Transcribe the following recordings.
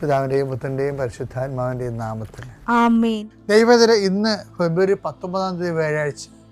പിതാവിന്റെയും പുത്രന്റെയും പരിശുദ്ധാത്മാവിന്റെയും നാമത്തിൽ. ദൈവത്തിൽ ഇന്ന് ഫെബ്രുവരി പത്തൊമ്പതാം തീയതി വ്യാഴാഴ്ച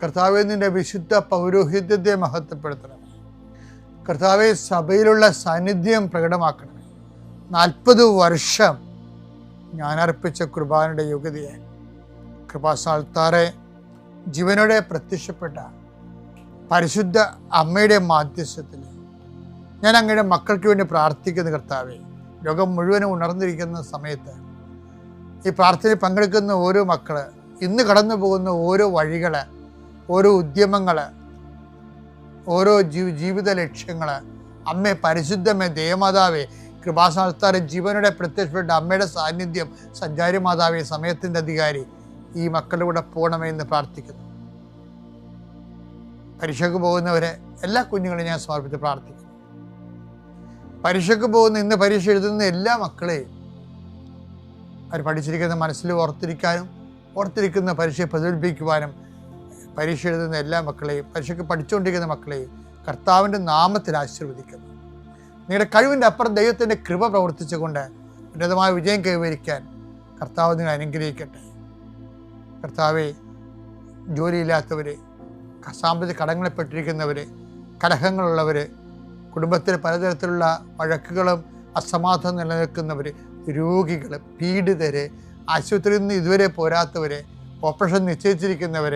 കർത്താവെ നിന്റെ വിശുദ്ധ പൗരോഹിത്യത്തെ മഹത്വപ്പെടുത്തണം. കർത്താവെ സഭയിലുള്ള സാന്നിധ്യം പ്രകടമാക്കണം നാൽപ്പത് വർഷം ഞാൻ അർപ്പിച്ച കുർബാനയുടെ യോഗ്യതയെ. കൃപാസാൽത്താറെ ജീവനോടെ പ്രത്യക്ഷപ്പെട്ട പരിശുദ്ധ അമ്മയുടെ മാധ്യസ്ഥത്തിൽ ഞാൻ അങ്ങയുടെ മക്കൾക്ക് വേണ്ടി പ്രാർത്ഥിക്കുന്ന കർത്താവെ ലോകം മുഴുവനും ഉണർന്നിരിക്കുന്ന സമയത്ത് ഈ പ്രാർത്ഥനയിൽ പങ്കെടുക്കുന്ന ഓരോ മക്കൾ ഇന്ന് കടന്നു പോകുന്ന ഓരോ വഴികൾ ഓരോ ഉദ്യമങ്ങൾ ഓരോ ജീ ജീവിത ലക്ഷ്യങ്ങൾ അമ്മേ പരിശുദ്ധമേ ദേവമാതാവേ കൃപാസംസ്ഥാന ജീവനോടെ പ്രത്യക്ഷപ്പെട്ട അമ്മയുടെ സാന്നിധ്യം സഞ്ചാരി മാതാവേ സമയത്തിന്റെ അധികാരി ഈ മക്കളുടെ കൂടെ പോകണമേ എന്ന് പ്രാർത്ഥിക്കുന്നു. പരീക്ഷയ്ക്ക് പോകുന്നവരെ എല്ലാ കുഞ്ഞുങ്ങളെയും ഞാൻ സമർപ്പിച്ച് പ്രാർത്ഥിക്കുന്നു. പരീക്ഷയ്ക്ക് പോകുന്ന ഇന്ന് പരീക്ഷ എഴുതുന്ന എല്ലാ മക്കളെയും അവർ പഠിച്ചിരിക്കുന്ന മനസ്സിൽ ഓർത്തിരിക്കാനും ഓർത്തിരിക്കുന്ന പരീക്ഷയെ പ്രതിഫലിപ്പിക്കുവാനും പരീക്ഷ എഴുതുന്ന എല്ലാ മക്കളെയും പരീക്ഷയ്ക്ക് പഠിച്ചുകൊണ്ടിരിക്കുന്ന മക്കളെയും കർത്താവിന്റെ നാമത്തിൽ ആശീർവദിക്കുന്നു. നിങ്ങളുടെ കഴിവിന്റെ അപ്പുറം ദൈവത്തിന്റെ കൃപ പ്രവർത്തിച്ചുകൊണ്ട് ഉന്നതമായ വിജയം കൈവരിക്കാൻ കർത്താവ് നിങ്ങൾ അനുഗ്രഹിക്കട്ടെ. കർത്താവെ ജോലിയില്ലാത്തവർ സാമ്പത്തിക കടങ്ങളിൽപ്പെട്ടിരിക്കുന്നവർ കലഹങ്ങളുള്ളവർ കുടുംബത്തിൽ പലതരത്തിലുള്ള വഴക്കുകളും അസമാധാനം നിലനിൽക്കുന്നവർ രോഗികൾ പീഡിതർ ആശുപത്രിയിൽ നിന്ന് ഇതുവരെ പോരാത്തവർ ഓപ്പറേഷൻ നിശ്ചയിച്ചിരിക്കുന്നവർ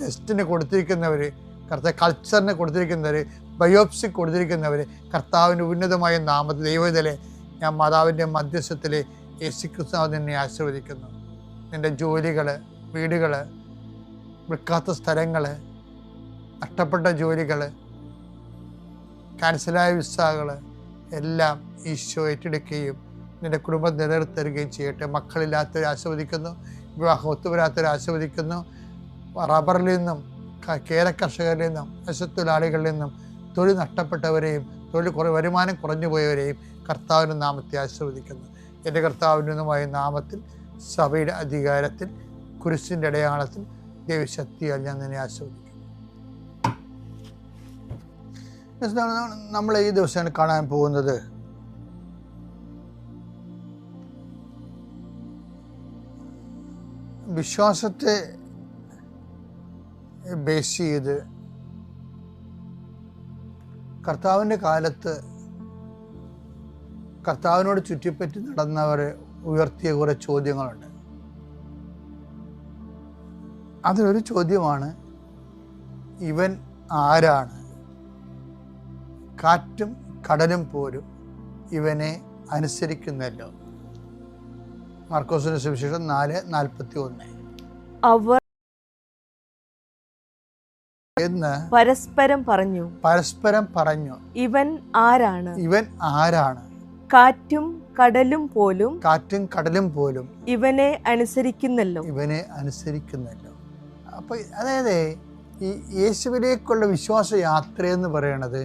ടെസ്റ്റിന് കൊടുത്തിരിക്കുന്നവർ കർത്ത കൾച്ചറിന് കൊടുത്തിരിക്കുന്നവർ ബയോപ്സി കൊടുത്തിരിക്കുന്നവർ കർത്താവിന്റെ ഉന്നതമായ നാമത്തിൽ ദൈവത്തിലെ ഞാൻ മാതാവിന്റെ മധ്യസ്ഥത്തിൽ യേശുക്രിസ്തു നിന്നെ ആശീർവദിക്കുന്നു. നിന്റെ ജോലികൾ വീടുകൾ വിൽക്കാത്ത സ്ഥലങ്ങൾ നഷ്ടപ്പെട്ട ജോലികൾ ക്യാൻസലായ വിസകൾ എല്ലാം ഈശോ ഏറ്റെടുക്കുകയും നിന്റെ കുടുംബം നിലനിർത്തരുകയും ചെയ്യട്ടെ. മക്കളില്ലാത്തവരെ ആസ്വദിക്കുന്നു വിവാഹം ഒത്തുവരാത്തവരെ ആസ്വദിക്കുന്നു റബ്ബറിൽ നിന്നും കേര കർഷകരിൽ നിന്നും മത്സ്യത്തൊഴിലാളികളിൽ നിന്നും തൊഴിൽ നഷ്ടപ്പെട്ടവരെയും തൊഴിൽ കുറ വരുമാനം കുറഞ്ഞു പോയവരെയും കർത്താവിന്റെ നാമത്തെ ആശീർവദിക്കുന്നു. എന്റെ കർത്താവിനുമായ നാമത്തിൽ സഭയുടെ അധികാരത്തിൽ കുരിശിന്റെ അടയാളത്തിൽ ദൈവശക്തിയാൽ ഞാൻ നിന്നെ ആശീർവദിക്കുന്നു. നമ്മൾ ഈ ദിവസമാണ് കാണാൻ പോകുന്നത്. വിശ്വാസത്തെ ബേസ് ചെയ്ത് കർത്താവിന്റെ കാലത്ത് കർത്താവിനോട് ചുറ്റിപ്പറ്റി നടന്നവർ ഉയർത്തിയ കുറേ ചോദ്യങ്ങളുണ്ട്. അതിലൊരു ചോദ്യമാണ് ഇവൻ ആരാണ്? കാറ്റും കടലും പോലും ഇവനെ അനുസരിക്കുന്നല്ലോ. മാർക്കോസിന് സുവിശേഷം നാല് നാൽപ്പത്തി ഒന്ന് അവർ എന്ന് പരസ്പരം പറഞ്ഞു. പരസ്പരം പറഞ്ഞു. ഇവൻ ആരാണ്? ഇവൻ ആരാണ്? കാറ്റും കടലും പോലും കാറ്റും കടലും പോലും ഇവനെ അനുസരിക്കുന്നല്ലോ. ഇവനെ അനുസരിക്കുന്നല്ലോ. അപ്പോൾ അതായത് ഈ യേശുവിലേക്കുള്ള വിശ്വാസ യാത്രയെന്ന് പറയണത്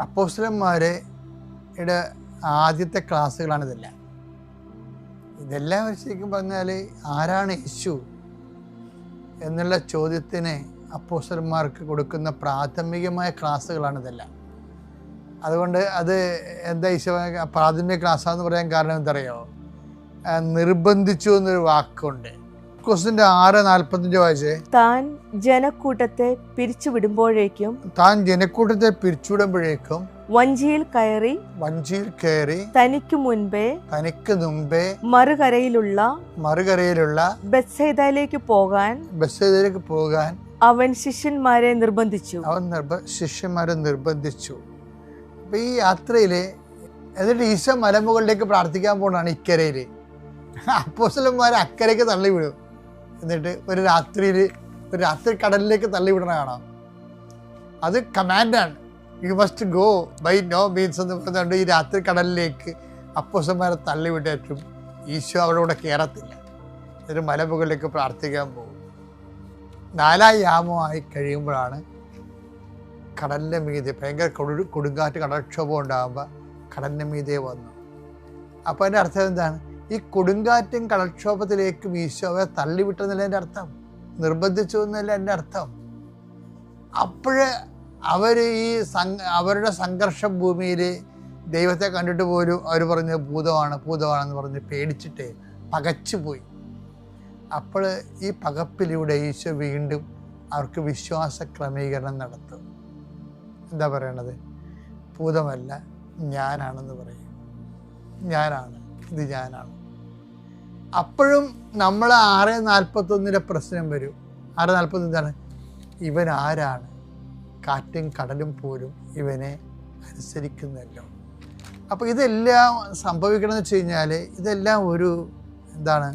അപ്പോസ്റ്റലന്മാരെ ആദ്യത്തെ ക്ലാസ്സുകളാണ് ഇതെല്ലാം. ഇതെല്ലാം ശരിക്കും പറഞ്ഞാൽ ആരാണ് യേശു? എന്നുള്ള ചോദ്യത്തിന് അപ്പോസർമാർക്ക് കൊടുക്കുന്ന പ്രാഥമികമായ ക്ലാസ്സുകളാണ് ഇതെല്ലാം. അതുകൊണ്ട് അത് എന്താ ഈശോ പ്രാഥമിക ക്ലാസ്സാന്ന് പറയാൻ കാരണം എന്തറിയോ നിർബന്ധിച്ചു എന്നൊരു വാക്കുണ്ട്. ക്വസ്റ്റിന്റെ ആറ് നാൽപ്പത്തഞ്ച് വായിച്ചേ? താൻ ജനക്കൂട്ടത്തെ പിരിച്ചുവിടുമ്പോഴേക്കും താൻ ജനക്കൂട്ടത്തെ പിരിച്ചുവിടുമ്പോഴേക്കും വഞ്ചിയിൽ കയറി വഞ്ചിയിൽ കയറി തനിക്ക് മുൻപേ തനിക്ക് മുൻപേ മറുകരയിലുള്ള മറുകരയിലുള്ള ബസ്സേതയിലേക്ക് പോകാൻ ബസ്സേതയിലേക്ക് പോകാൻ അവൻ ശിഷ്യന്മാരെ നിർബന്ധിച്ചു. അവൻ നിർബ ശിഷ്യന്മാരെ നിർബന്ധിച്ചു. അപ്പൊ ഈ യാത്രയിൽ എന്നിട്ട് ഈശോ മലമുകളിലേക്ക് പ്രാർത്ഥിക്കാൻ പോകണതാണ് ഇക്കരയിൽ. അപ്പോസലന്മാരെ അക്കരയ്ക്ക് തള്ളിവിടും. എന്നിട്ട് ഒരു രാത്രിയിൽ ഒരു രാത്രി കടലിലേക്ക് തള്ളിവിടണ കാണാം അത് കമാൻഡാണ് you must go by no means എന്ന് പറഞ്ഞുകൊണ്ട് ഈ രാത്രി കടലിലേക്ക് അപ്പോസന്മാരെ തള്ളിവിട്ടേറ്റും ഈശോ അവിടെ കൂടെ കയറത്തില്ല എന്നിട്ട് മലമുകളിലേക്ക് പ്രാർത്ഥിക്കാൻ പോകും. നാലാം യാമമായി കഴിയുമ്പോഴാണ് കടലിന്റെ മീതെ ഭയങ്കര കൊടു കൊടുങ്കാറ്റ് കടൽക്ഷോഭം ഉണ്ടാകുമ്പോൾ കടലിന്റെ മീതെ വന്നു. അപ്പോൾ അതിന്റെ അർത്ഥം എന്താണ്? ഈ കൊടുങ്കാറ്റും കടൽക്ഷോഭത്തിലേക്കും ഈശോയെ തള്ളിവിട്ടെന്നല്ല എന്റെ അർത്ഥം? നിർബന്ധിച്ചു എന്നല്ല എന്റെ അർത്ഥം? അപ്പോഴ് അവർ ഈ അവരുടെ സംഘർഷ ഭൂമിയിൽ ദൈവത്തെ കണ്ടിട്ട് പോലും അവർ പറഞ്ഞ് ഭൂതമാണ് ഭൂതമാണെന്ന് പറഞ്ഞ് പേടിച്ചിട്ട് പകച്ചു പോയി അപ്പോൾ ഈ പകപ്പിലൂടെ ഈശോ വീണ്ടും അവർക്ക് വിശ്വാസ ക്രമീകരണം നടത്തും. എന്താ പറയണത്? ഭൂതമല്ല ഞാനാണെന്ന് പറയും. ഞാനാണ് ഇത് ഞാനാണ്. അപ്പോഴും നമ്മൾ ആറ് നാൽപ്പത്തൊന്നിന്റെ പ്രശ്നം വരും. ആറ് എന്താണ്? ഇവൻ ആരാണ്? കാറ്റും കടലും പോലും ഇവനെ അനുസരിക്കുന്നല്ലോ. അപ്പോൾ ഇതെല്ലാം സംഭവിക്കണമെന്ന് വെച്ച് കഴിഞ്ഞാൽ ഇതെല്ലാം ഒരു എന്താണ്?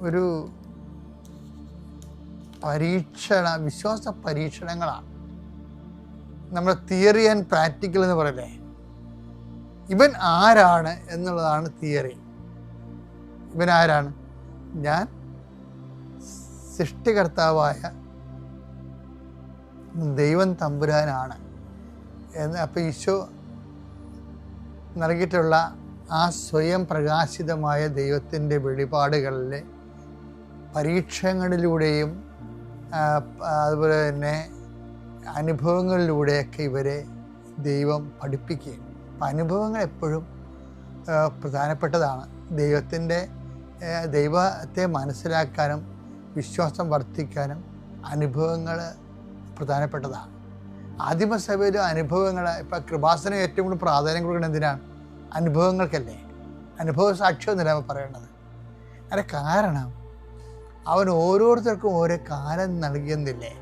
ഒരു പരീക്ഷണ വിശ്വാസ പരീക്ഷണങ്ങളാണ്. നമ്മുടെ തിയറി ആൻഡ് പ്രാക്ടിക്കൽ എന്ന് പറയല്ലേ? ഇവൻ ആരാണ് എന്നുള്ളതാണ് തിയറി. ഇവൻ ആരാണ്? ഞാൻ സൃഷ്ടികർത്താവായ ദൈവം തമ്പുരാനാണ് എന്ന് അപ്പോൾ ഈശോ നൽകിയിട്ടുള്ള ആ സ്വയം പ്രകാശിതമായ ദൈവത്തിന്റെ വെളിപാടുകളിലെ പരീക്ഷണങ്ങളിലൂടെയും അതുപോലെ തന്നെ അനുഭവങ്ങളിലൂടെയൊക്കെ ഇവരെ ദൈവം പഠിപ്പിക്കുകയും. അപ്പം അനുഭവങ്ങൾ എപ്പോഴും പ്രധാനപ്പെട്ടതാണ്. ദൈവത്തിന്റെ ദൈവത്തെ മനസ്സിലാക്കാനും വിശ്വാസം വർദ്ധിക്കാനും അനുഭവങ്ങൾ പ്രധാനപ്പെട്ടതാണ്. ആദിമസഭയിലെ അനുഭവങ്ങൾ ഇപ്പം കൃപാസന ഏറ്റവും കൂടുതൽ പ്രാധാന്യം കൊടുക്കുന്നത് എന്തിനാണ്? അനുഭവങ്ങൾക്കല്ലേ. അനുഭവ സാക്ഷ്യം എന്നല്ല പറയേണ്ടത്. അതിന് കാരണം അവൻ ഓരോരുത്തർക്കും ഓരോ കാലം നൽകിയെന്നില്ലേ.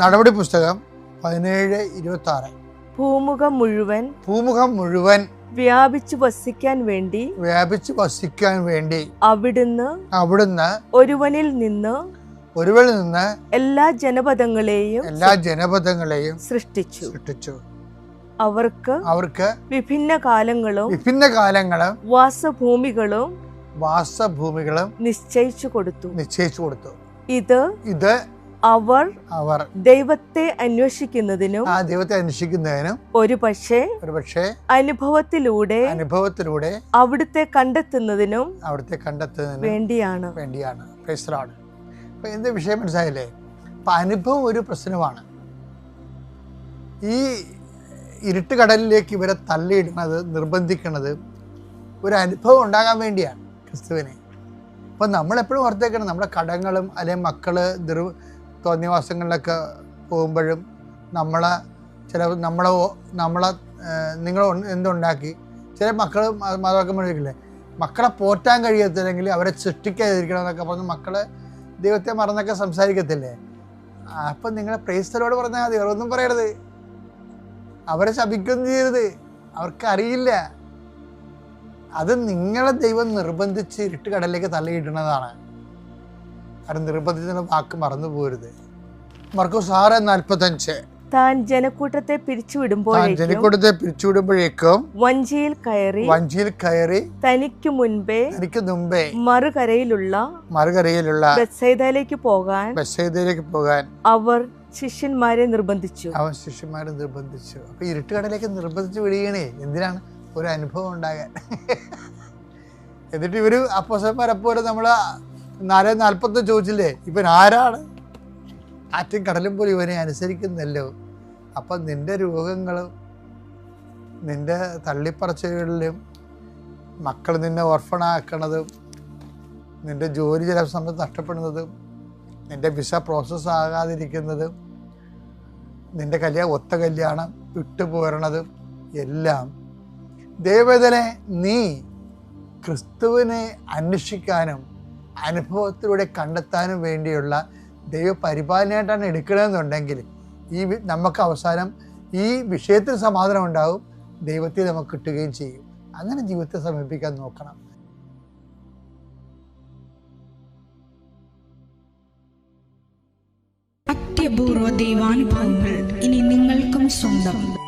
നടപടി പുസ്തകം പതിനേഴ് ഇരുപത്തി ആറ് ഭൂമുഖം മുഴുവൻ ഭൂമുഖം മുഴുവൻ വ്യാപിച്ചു വസിക്കാൻ വേണ്ടി വ്യാപിച്ചു വസിക്കാൻ വേണ്ടി അവിടുന്ന് അവിടുന്ന് ഒരുവനിൽ നിന്ന് ഒരുവനിൽ നിന്ന് എല്ലാ ജനപദങ്ങളെയും എല്ലാ ജനപദങ്ങളെയും സൃഷ്ടിച്ചു. സൃഷ്ടിച്ചു. അവർക്ക് അവർക്ക് വിഭിന്ന കാലങ്ങളും വിഭിന്ന കാലങ്ങളും വാസഭൂമികളും വാസഭൂമികളും നിശ്ചയിച്ചു കൊടുത്തു. നിശ്ചയിച്ചു കൊടുത്തു. ഇത് ഇത് അവർ അവർ ദൈവത്തെ അന്വേഷിക്കുന്നതിനും ആ ദൈവത്തെ അന്വേഷിക്കുന്നതിനും ഒരു പക്ഷേ ഒരു പക്ഷേ അനുഭവത്തിലൂടെ അനുഭവത്തിലൂടെ അവിടുത്തെ കണ്ടെത്തുന്നതിനും അവിടുത്തെ കണ്ടെത്തുന്നതിനും വേണ്ടിയാണ്. വേണ്ടിയാണ്. അപ്പം എന്ത് വിഷയം മനസ്സിലായില്ലേ? അപ്പം അനുഭവം ഒരു പ്രശ്നമാണ്. ഈ ഇരുട്ട് കടലിലേക്ക് ഇവരെ തള്ളിയിടുന്നത് നിർബന്ധിക്കുന്നത് ഒരു അനുഭവം ഉണ്ടാകാൻ വേണ്ടിയാണ് ക്രിസ്തുവിനെ. അപ്പം നമ്മളെപ്പോഴും ഓർത്തേക്കണം നമ്മുടെ കടങ്ങളും അല്ലെങ്കിൽ മക്കൾ ദുർ തോന്നിയവാസങ്ങളിലൊക്കെ പോകുമ്പോഴും നമ്മളെ ചില നമ്മളെ നമ്മളെ നിങ്ങൾ എന്തുണ്ടാക്കി? ചില മക്കൾ മാതാക്കന്മാരില്ലേ മക്കളെ പോറ്റാൻ കഴിയത്തില്ലെങ്കിൽ അവരെ സൃഷ്ടിക്കാതിരിക്കണം എന്നൊക്കെ പറഞ്ഞ് മക്കൾ ദൈവത്തെ മറന്നൊക്കെ സംസാരിക്കത്തില്ലേ? അപ്പം നിങ്ങളെ പ്രേസ്തരോട് പറഞ്ഞാൽ മതി അവരൊന്നും പറയരുത്. അവരെ ശപിക്കുകയും ചെയ്യരുത്. അവർക്കറിയില്ല അത് നിങ്ങളെ ദൈവം നിർബന്ധിച്ച് ഇരുട്ട് കടലിലേക്ക് തള്ളിയിടുന്നതാണ്. കാരണം നിർബന്ധിച്ച വാക്ക് മറന്നു പോരുത് മർക്കോസ് ആറ് നാൽപ്പത്തഞ്ച്. താൻ ജനക്കൂട്ടത്തെ പിരിച്ചുവിടുമ്പോൾ ജനക്കൂട്ടത്തെ പിരിച്ചുവിടുമ്പോഴേക്കും വഞ്ചിയിൽ കയറി വഞ്ചിയിൽ കയറി തനിക്ക് മുൻപേ തനിക്ക് മുൻപേ മറുകരയിലുള്ള മറുകരയിലുള്ള പോകാൻ ബസ്സേതയിലേക്ക് പോകാൻ അവർ ശിഷ്യന്മാരെ നിർബന്ധിച്ചു. അവൻ ശിഷ്യന്മാരെ നിർബന്ധിച്ചു. അപ്പൊ ഇരുട്ടുകടലേക്ക് നിർബന്ധിച്ചു വിടുകയാണേ. എന്തിനാണ്? ഒരു അനുഭവം ഉണ്ടാകാൻ. എന്നിട്ട് ഇവർ അപ്പോസന്മാരപ്പോലെ നമ്മൾ നാല് നാൽപ്പത്തി ചോദിച്ചില്ലേ? ഇവൻ ആരാണ്? ആറ്റും കടലും പോലും ഇവനെ അനുസരിക്കുന്നല്ലോ. അപ്പൊ നിന്റെ രോഗങ്ങളും നിന്റെ തള്ളിപ്പറച്ചുകളിലും മക്കൾ നിന്നെ ഓർഫണാക്കണതും നിന്റെ ജോലി ചില സമയത്ത് നഷ്ടപ്പെടുന്നതും നിന്റെ വിസ പ്രോസസ്സ് ആകാതിരിക്കുന്നതും നിന്റെ കല്യാണം ഒത്ത കല്യാണം വിട്ടുപോരണതും എല്ലാം ദൈവതനെ നീ ക്രിസ്തുവിനെ അന്വേഷിക്കാനും അനുഭവത്തിലൂടെ കണ്ടെത്താനും വേണ്ടിയുള്ള ദൈവ പരിപാലനയായിട്ടാണ് എടുക്കണമെന്നുണ്ടെങ്കിൽ ഈ നമുക്ക് അവസാനം ഈ വിഷയത്തിൽ സമാധാനം ഉണ്ടാവും. ദൈവത്തെ നമുക്ക് കിട്ടുകയും ചെയ്യും. അങ്ങനെ ജീവിതത്തെ സമീപിക്കാൻ നോക്കണം. അത്യപൂർവ ദൈവാനുഭവങ്ങൾ ഇനി നിങ്ങൾക്കും സ്വന്തം.